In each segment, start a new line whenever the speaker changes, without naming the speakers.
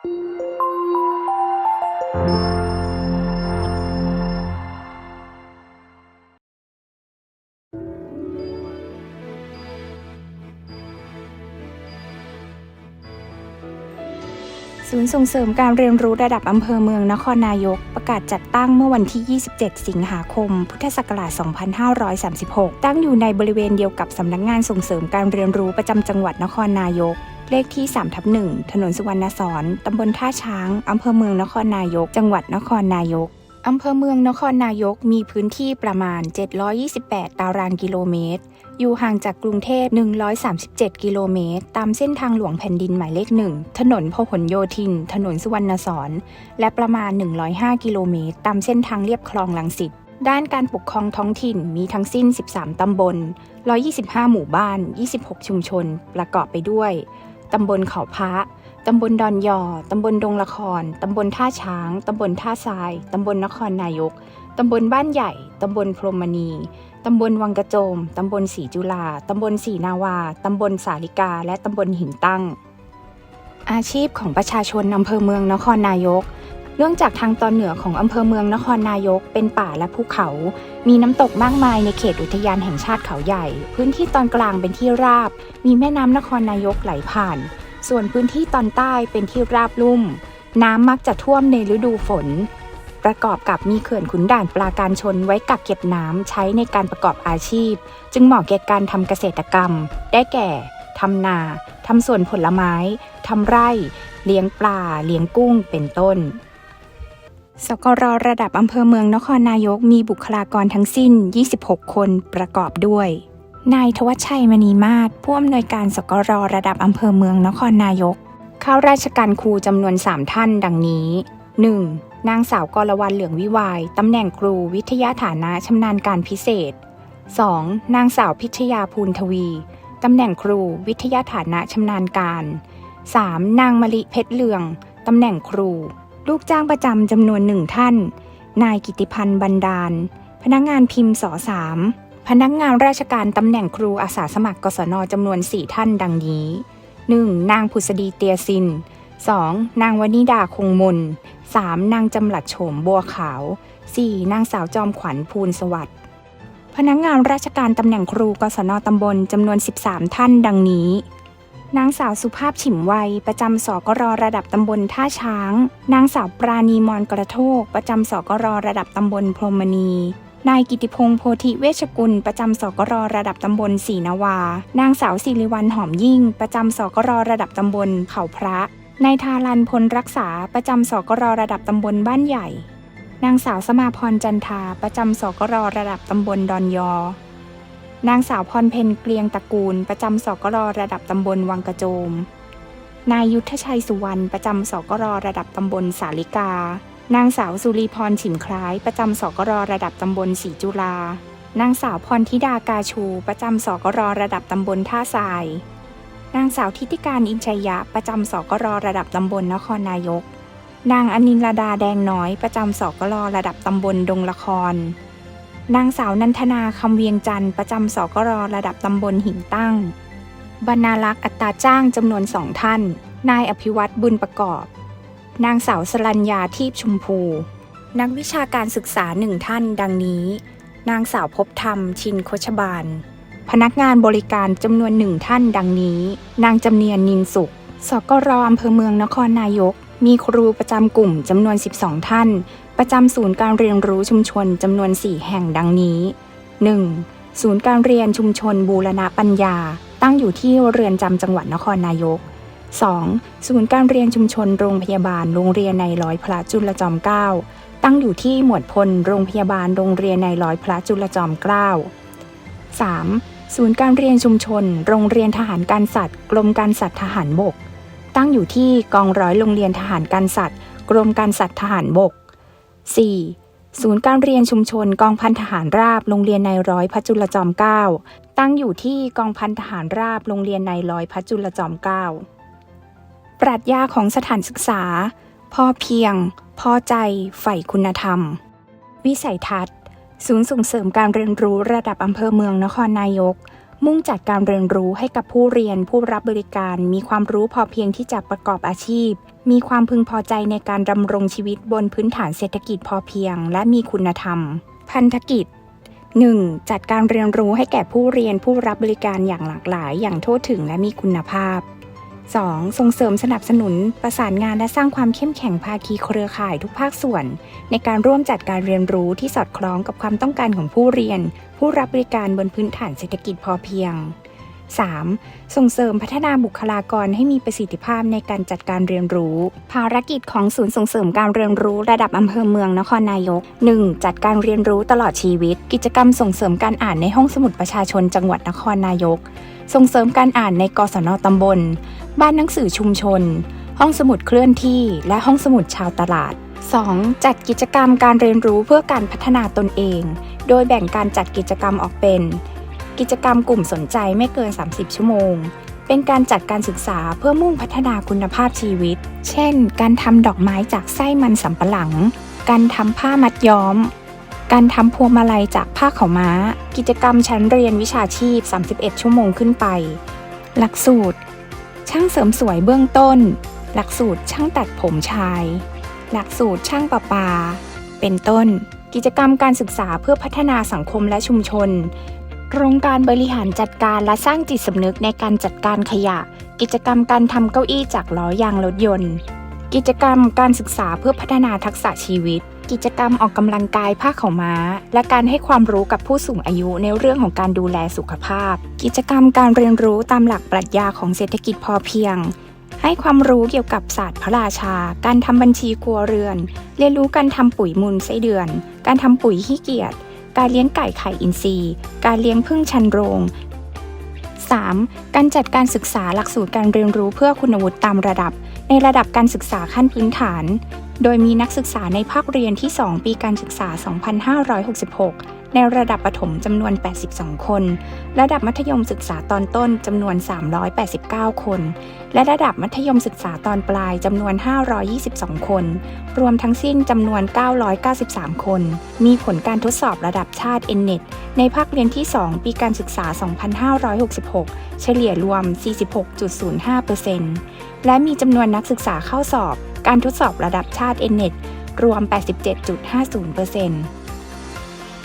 ศูนย์ส่งเสริมการเรียนรู้ระดับอำเภอเมืองนครนายก ประกาศจัดตั้งเมื่อวันที่ 27 สิงหาคม พุทธศักราช 2536 ตั้งอยู่ในบริเวณเดียวกับสำนักงานส่งเสริมการเรียนรู้ประจำจังหวัดนครนายก เลขที่3ทับ1ถนนสุวรรณสอนตำบลท่าช้าง อำเภอเมืองนครนายก จังหวัดนครนายก อำเภอเมืองนครนายกมีพื้นที่ประมาณ 728 ตารางกิโลเมตร อยู่ห่างจากกรุงเทพ 137 กิโลเมตร ตามเส้นทางหลวงแผ่นดินหมายเลขหนึ่ง ถนนพหลโยธิน ถนนสุวรรณสอน และประมาณ 105 กิโลเมตร ตามเส้นทางเลียบคลองลังสิตด้านการปกครองท้องถิ่นมีทั้งสิ้น 13 ตำบล 125 หมู่บ้าน 26 ชุมชน ประกอบไปด้วย ตำบลเขาพระตำบลดอนยอ ตำบลดงละคร ตำบลท่าช้าง ตำบลท่าทราย ตำบลนครนายก ตำบลบ้านใหญ่ ตำบลพรมณี ตำบลวังกระโจม ตำบลศรีจุฬาตำบลศรีนาวา ตำบลสาลิกา และตำบลหินตั้ง อาชีพของประชาชนอำเภอเมืองนครนายก เนื่องจากทางตอนเหนือของอำเภอเมืองนครนายกเป็นป่าและภูเขา มีน้ำตกมากมายในเขตอุทยานแห่งชาติเขาใหญ่ พื้นที่ตอนกลางเป็นที่ราบ มีแม่น้ำนครนายกไหลผ่าน ส่วนพื้นที่ตอนใต้เป็นที่ราบลุ่ม น้ำมักจะท่วมในฤดูฝน ประกอบกับมีเขื่อนขุนด่านปราการชนไว้กักเก็บน้ำใช้ในการประกอบอาชีพ จึงเหมาะแก่การทำเกษตรกรรม ได้แก่ทำนาทำสวนผลไม้ทำไร่ เลี้ยงปลา เลี้ยงกุ้งเป็นต้น สกรระดับอำเภอเมืองนครนายกมีบุคลากรทั้งสิ้น 26 คนประกอบด้วย นายทวัชชัยมณีมาศผู้อำนวยการสกรระดับอำเภอเมืองนครนายก เข้าราชการครูจำนวน 3 ท่านดังนี้ 1. นางสาวกรวรรณเหลืองวิวายตำแหน่งครูวิทยาฐานะชำนาญการพิเศษ 2. นางสาวพิชยาภูลทวีตำแหน่งครูวิทยาฐานะชำนาญการ 3. นางมะลิเพชรเหลืองตำแหน่งครู ลูกจ้างประจำจำนวนหนึ่งท่าน นายกิติพันธ์บันดาล พนักงานพิมพ์สอสามพนักงานราชการตำแหน่งครูอาสาสมัครกศนจำนวน 4 ท่านดังนี้ 1. นางผุษดีเตียซิน 2. นางวนิดาคงมน 3. นางจำหลัดโฉมบัวขาว 4. นางสาวจอมขวัญภูลสวัสดิ์พนักงานราชการตำแหน่งครูกศนตำบลจำนวน 13 ท่านดังนี้ นางสาวสุภาพฉิมวัย ประจำสกรระดับตำบลท่าช้าง นางสาวปราณีมอนกระโทก ประจำสกรระดับตำบลพรมณีนายกิติพงศ์โพธิเวชกุล ประจำสกรระดับตำบลศรีนาวา นางสาวสิริวัลหอมยิ่ง ประจำสกรระดับตำบลเขาพระนายทารันพลรักษา ประจำสกรระดับตำบลบ้านใหญ่ นางสาวสมาพรจันทา ประจำสกรระดับตำบลดอนยอ นางสาวพรเพนเกลียงตระกูล ประจำสกรระดับตำบลวังกระโจม นายยุทธชัยสุวรรณประจำสกรระดับตำบลสาลิกา นางสาวสุรีพรฉิมคล้าย ประจำสกรระดับตำบลศรีจุฬานางสาวพรธิดากาชู ประจำสกรระดับตำบลท่าทราย นางสาวทิติการอินชัยยะ ประจำสกรระดับตำบลนครนายก นางอนินลดาแดงน้อย ประจำสกรระดับตำบลดงละคร นางสาวนันทนาคำเวียงจันทร์ประจำสกรระดับตำบลหินตั้ง บรรณารักษ์อัตราจ้างจำนวนสองท่าน นายอภิวัตบุญประกอบ นางสาวสรัญญาทีพชมพู นักวิชาการศึกษาหนึ่งท่านดังนี้ นางสาวพบธรรมชินโคชบาล พนักงานบริการจำนวนหนึ่งท่านดังนี้ นางจำเนียนนินสุขสกรอำเภอเมืองนครนายก มีครูประจำกลุ่มจำนวน 12 ท่าน ประจำศูนย์การเรียนรู้ชุมชนจำนวน 4 แห่งดังนี้ 1. ศูนย์การเรียนชุมชนบูรณะปัญญา ตั้งอยู่ที่เรือนจำจังหวัดนครนายก 2. ศูนย์การเรียนชุมชนโรงพยาบาลโรงเรียนในร้อยพระจุลจอมเกล้าตั้งอยู่ที่หมวดพลโรงพยาบาลโรงเรียนในร้อยพระจุลจอมเกล้า 3. ศูนย์การเรียนชุมชน โรงเรียนทหารการสัตว์ กรมการสัตว์ทหารบก ตั้งอยู่ที่กองร้อยโรงเรียนทหารการสัตว์ กรมการสัตว์ทหารบก 4. ศูนย์การเรียนชุมชนกองพันทหารราบโรงเรียนในร้อยพระจุลจอมเกล้าตั้งอยู่ที่กองพันทหารราบโรงเรียนในร้อยพระจุลจอมเกล้าปรัชญาของสถานศึกษาพ่อเพียงพ่อใจใฝ่คุณธรรม วิสัยทัศน์ ศูนย์ส่งเสริมการเรียนรู้ระดับอำเภอเมืองนครนายก มุ่งจัดการเรียนรู้ให้กับผู้เรียนผู้รับบริการ มีความรู้พอเพียงที่จะประกอบอาชีพ มีความพึงพอใจในการดำรงชีวิตบนพื้นฐานเศรษฐกิจพอเพียง และมีคุณธรรม พันธกิจ 1. จัดการเรียนรู้ให้แก่ผู้เรียนผู้รับบริการอย่างหลากหลาย อย่างทั่วถึงและมีคุณภาพ 2. ส่งเสริมสนับสนุน ประสานงานและสร้างความเข้มแข็งภาคีเครือข่ายทุกภาคส่วน ในการร่วมจัดการเรียนรู้ที่สอดคล้องกับความต้องการของผู้เรียน ผู้รับบริการบนพื้นฐานเศรษฐกิจพอเพียง 3. ส่งเสริมพัฒนาบุคลากรให้มีประสิทธิภาพในการจัดการเรียนรู้ ภารกิจของศูนย์ส่งเสริมการเรียนรู้ระดับอำเภอเมืองนครนายก 1. จัดการเรียนรู้ตลอดชีวิต กิจกรรมส่งเสริมการอ่านในห้องสมุดประชาชนจังหวัดนครนายก ส่งเสริมการอ่านในกศนตำบล บ้านหนังสือชุมชน ห้องสมุดเคลื่อนที่ และห้องสมุดชาวตลาด 2. จัดกิจกรรมการเรียนรู้เพื่อการพัฒนาตนเอง โดยแบ่งการจัดกิจกรรมออกเป็น กิจกรรมกลุ่มสนใจไม่เกิน 30 ชั่วโมง เป็นการจัดการศึกษาเพื่อมุ่งพัฒนาคุณภาพชีวิต เช่น การทำดอกไม้จากไส้มันสำปะหลัง การทำผ้ามัดย้อม การทำพวงมาลัยจากผ้าขาวม้า กิจกรรมชั้นเรียนวิชาชีพ 31 ชั่วโมงขึ้นไป หลักสูตร ช่างเสริมสวยเบื้องต้น หลักสูตรช่างตัดผมชาย หลักสูตรช่างประปา เป็นต้น กิจกรรมการศึกษาเพื่อพัฒนาสังคมและชุมชน โครงการบริหารจัดการและสร้างจิตสำนึกในการจัดการขยะ กิจกรรมการทำเก้าอี้จากล้อยางรถยนต์ กิจกรรมการศึกษาเพื่อพัฒนาทักษะชีวิต กิจกรรมออกกำลังกายผ้าขาม้า และการให้ความรู้กับผู้สูงอายุในเรื่องของการดูแลสุขภาพ กิจกรรมการเรียนรู้ตามหลักปรัชญาของเศรษฐกิจพอเพียง ให้ความรู้เกี่ยวกับศาสตร์พระราชา การทำบัญชีครัวเรือน เรียนรู้การทำปุ๋ยมูลไส้เดือน การทำปุ๋ยขี้เกียจ การเลี้ยงไก่ไข่อินทรีย์ การเลี้ยงพึ่งชันโรง 3. การจัดการศึกษาหลักสูตรการเรียนรู้เพื่อคุณวุฒิตามระดับ ในระดับการศึกษาขั้นพื้นฐาน โดยมีนักศึกษาในภาคเรียนที่ 2 ปีการศึกษา 2566 ในระดับประถมจำนวน 82 คน ระดับมัธยมศึกษาตอนต้นจำนวน 389 คน และระดับมัธยมศึกษาตอนปลายจำนวน 522 คน รวมทั้งสิ้นจำนวน 993 คน มีผลการทดสอบระดับชาติ NNET ในภาคเรียนที่ 2 ปีการศึกษา 2566 เฉลี่ยรวม 46.05%และมีจำนวนนักศึกษาเข้าสอบ การทดสอบระดับชาติ NNET รวม 87.50%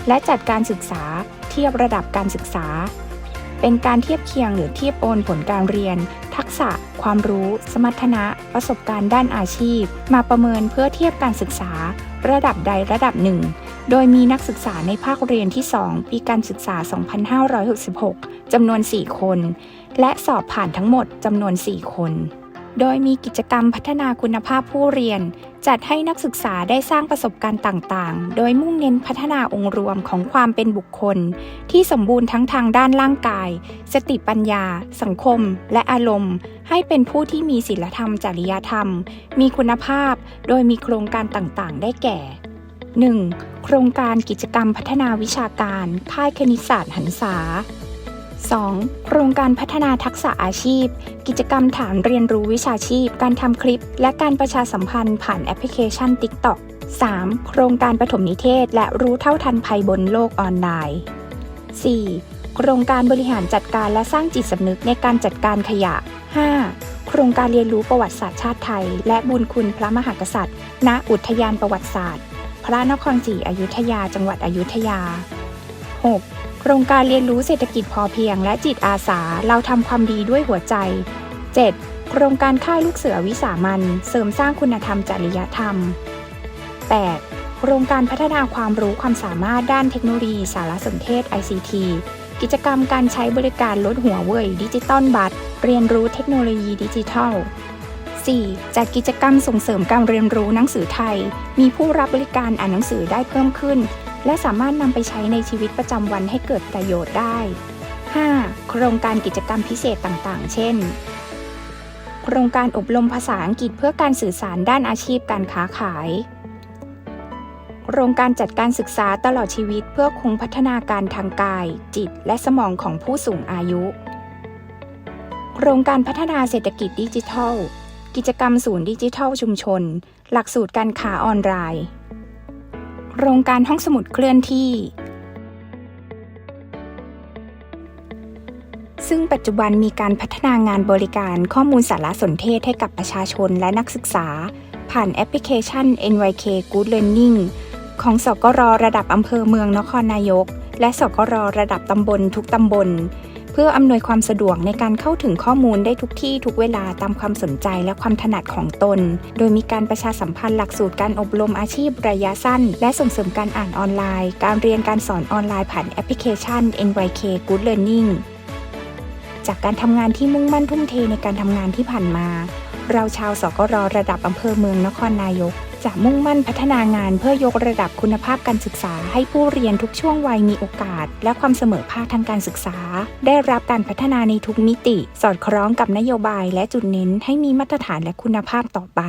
และจัดการศึกษาเทียบระดับการศึกษา เป็นการเทียบเคียงหรือเทียบโอนผลการเรียน ทักษะ ความรู้ สมรรถนะ ประสบการณ์ด้านอาชีพ มาประเมินเพื่อเทียบการศึกษา ระดับใดระดับหนึ่ง โดยมีนักศึกษาในภาคเรียนที่ 2 ปีการศึกษา 2566จำนวน 4 คน และสอบผ่านทั้งหมดจำนวน 4 คน โดยมีกิจกรรมพัฒนาคุณภาพผู้เรียน จัดให้นักศึกษาได้สร้างประสบการณ์ต่างๆ โดยมุ่งเน้นพัฒนาองค์รวมของความเป็นบุคคล ที่สมบูรณ์ทั้งทางด้านร่างกาย สติปัญญา สังคม และอารมณ์ ให้เป็นผู้ที่มีศีลธรรม จริยธรรม มีคุณภาพ โดยมีโครงการต่างๆ ได้แก่ 1. โครงการกิจกรรมพัฒนาวิชาการ ค่ายคณิตศาสตร์หันษา 2. โครงการพัฒนาทักษะอาชีพ กิจกรรมฐานเรียนรู้วิชาชีพ การทำคลิป และการประชาสัมพันธ์ผ่านแอปพลิเคชัน TikTok 3. โครงการปฐมนิเทศ และรู้เท่าทันภัยบนโลกออนไลน์ 4. โครงการบริหารจัดการและสร้างจิตสำนึกในการจัดการขยะ 5. โครงการเรียนรู้ประวัติศาสตร์ชาติไทย และบุญคุณพระมหากษัตริย์ ณ อุทยานประวัติศาสตร์ พระนครศรีอยุธยา จังหวัดอยุธยา 6. โครงการเรียนรู้เศรษฐกิจพอเพียงและจิตอาสาเราทำความดีด้วยหัวใจ 7. โครงการค่ายลูกเสือวิสามันเสริมสร้างคุณธรรมจริยธรรม 8. โครงการพัฒนาความรู้ความสามารถด้านเทคโนโลยีสารสนเทศ ICT กิจกรรมการใช้บริการลดหัวเว่ยดิจิตอลบัตร เรียนรู้เทคโนโลยีดิจิทัล 4. จัดกิจกรรมส่งเสริมการเรียนรู้หนังสือไทย มีผู้รับบริการอ่านหนังสือได้เพิ่มขึ้น และสามารถนำไปใช้ในชีวิตประจำวันให้เกิดประโยชน์ได้ 5. โครงการกิจกรรมพิเศษต่างๆ เช่น โครงการอบรมภาษาอังกฤษเพื่อการสื่อสารด้านอาชีพการค้าขาย โครงการจัดการศึกษาตลอดชีวิตเพื่อคงพัฒนาการทางกาย จิต และสมองของผู้สูงอายุ โครงการพัฒนาเศรษฐกิจดิจิทัล กิจกรรมศูนย์ดิจิทัลชุมชน หลักสูตรการค้าออนไลน์ โครงการห้องสมุดเคลื่อนที่ ซึ่งปัจจุบันมีการพัฒนางานบริการข้อมูลสารสนเทศให้กับประชาชนและนักศึกษา ผ่านแอปพลิเคชัน NYK Good Learning ของสกรระดับอำเภอเมืองนครนายก และสกรระดับตำบลทุกตำบล เพื่ออำนวยความสะดวกในการเข้าถึงข้อมูลได้ทุกที่ทุกเวลาตามความสนใจและความถนัดของตน โดยมีการประชาสัมพันธ์หลักสูตรการอบรมอาชีพระยะสั้น และส่งเสริมการอ่านออนไลน์ การเรียนการสอนออนไลน์ผ่านแอปพลิเคชัน NYK Good Learning จากการทำงานที่มุ่งมั่นทุ่มเทในการทำงานที่ผ่านมา เราชาวสกรระดับอำเภอเมืองนครนายก จะมุ่งมั่นพัฒนางานเพื่อยกระดับคุณภาพการศึกษา ให้ผู้เรียนทุกช่วงวัยมีโอกาส และความเสมอภาคทางการศึกษา ได้รับการพัฒนาในทุกมิติ สอดคล้องกับนโยบายและจุดเน้นให้มีมาตรฐานและคุณภาพต่อไป